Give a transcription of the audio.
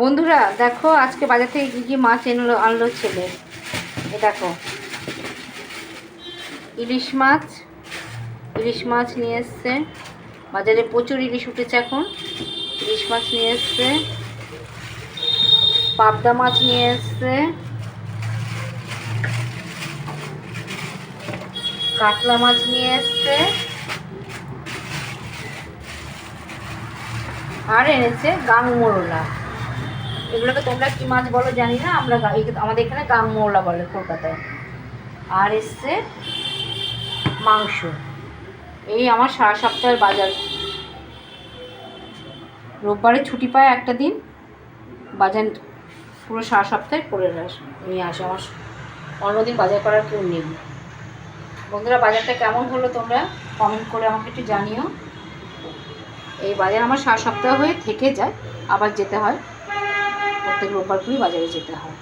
বন্ধুরা, দেখো আজকে বাজার থেকে কী কী মাছ এনলো, আনলো ছেলে। এ দেখো। ইলিশ মাছ ইলিশ মাছ নিয়ে এসছে। বাজারে প্রচুর ইলিশ উঠেছে এখন। ইলিশ মাছ নিয়ে এসছে। পাবদা মাছ নিয়ে এসছে। কাতলা মাছ নিয়ে এসছে। আর এনেছে গাং মোরলা। এগুলোকে তোমরা কি মাছ বলো জানি না, আমরা আমাদের এখানে গাং মোরলা বলে কলকাতায়। আর এসছে মাংস। এই আমার সারা সপ্তাহের বাজার। রোববারে ছুটি পায় একটা দিন, বাজার পুরো সারা সপ্তাহে করে নিয়ে আসে। আমার অন্যদিন বাজার করার কেউ নেই। বন্ধুরা, বাজারটা কেমন হলো তোমরা? কমেন্ট করে আমাকে একটু জানিও। এই বাজার আমার সারা সপ্তাহ হয়ে থেকে যায়, আবার যেতে হয়। প্রত্যেক রোববার করেই বাজারে যেতে হয়।